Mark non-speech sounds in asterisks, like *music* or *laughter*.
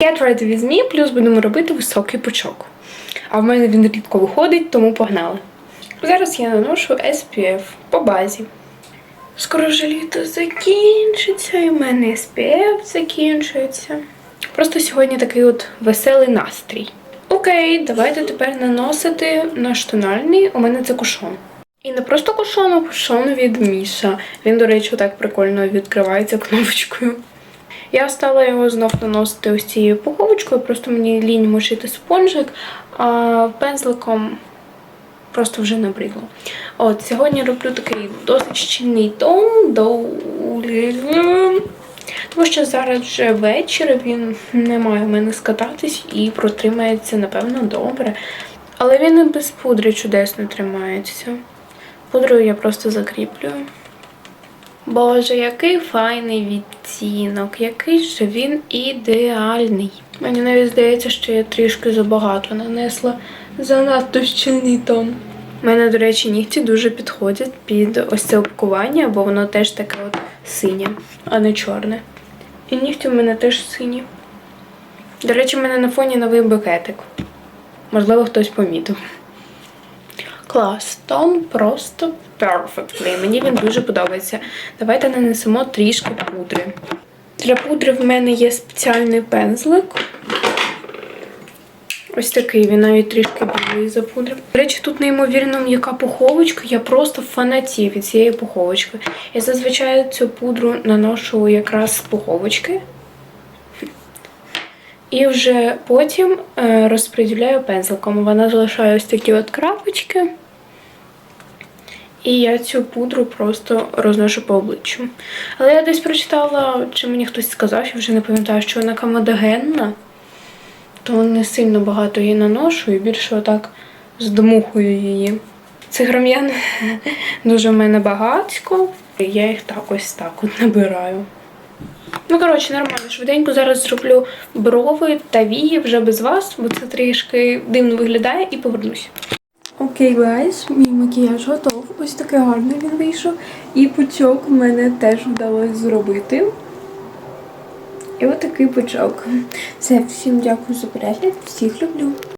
Get ready with me, плюс будемо робити високий пучок. А в мене він рідко виходить, тому погнали. Зараз я наношу SPF по базі. Скоро вже літо закінчиться, і в мене SPF закінчується. Просто сьогодні такий от веселий настрій. Окей, давайте тепер наносити наш тональний. У мене це кушон. І не просто кушон, а кушон від Міша. Він, до речі, так прикольно відкривається кнопочкою. Я стала його знов наносити ось цією пуховочкою, просто мені лінь мочити спонжик, а пензликом просто вже набридло. От, сьогодні роблю такий досить щільний тон, тому що зараз вже вечір, він не має в мене скататись і протримається, напевно, добре. Але він і без пудри чудесно тримається. Пудрою я просто закріплюю. Боже, який файний відтінок, який же він ідеальний. Мені навіть здається, що я трішки забагато нанесла занадто щільний тон. У мене, до речі, нігті дуже підходять під ось це опакування, бо воно теж таке от синє, а не чорне. І нігті в мене теж сині. До речі, в мене на фоні новий букетик. Можливо, хтось помітив. Клас, тон просто perfectly. Мені він дуже подобається. Давайте нанесемо трішки пудри. Для пудри в мене є спеціальний пензлик. Ось такий, він навіть трішки білий за пудри. До речі, тут неймовірно м'яка пуховочка. Я просто фанатію від цієї пуховочки. Я зазвичай цю пудру наношу якраз з пуховочки. І вже потім е, розподіляю пензликом. Вона залишає ось такі от крапочки. І я цю пудру просто розношу по обличчю. Але я десь прочитала, чи мені хтось сказав, я вже не пам'ятаю, що вона камедогенна, то не сильно багато її наношу і більше отак здмухую її. Цих рам'ян *laughs* дуже в мене багатько, і я їх так ось так от набираю. Ну, коротше, нормально. Швиденько зараз зроблю брови та вії вже без вас, бо це трішки дивно виглядає, і повернусь. Окей, гайс, мій макіяж готов. Ось такий гарний він вийшов. І пучок в мене теж вдалося зробити. І отакий пучок. Все, всім дякую за перегляд, всіх люблю.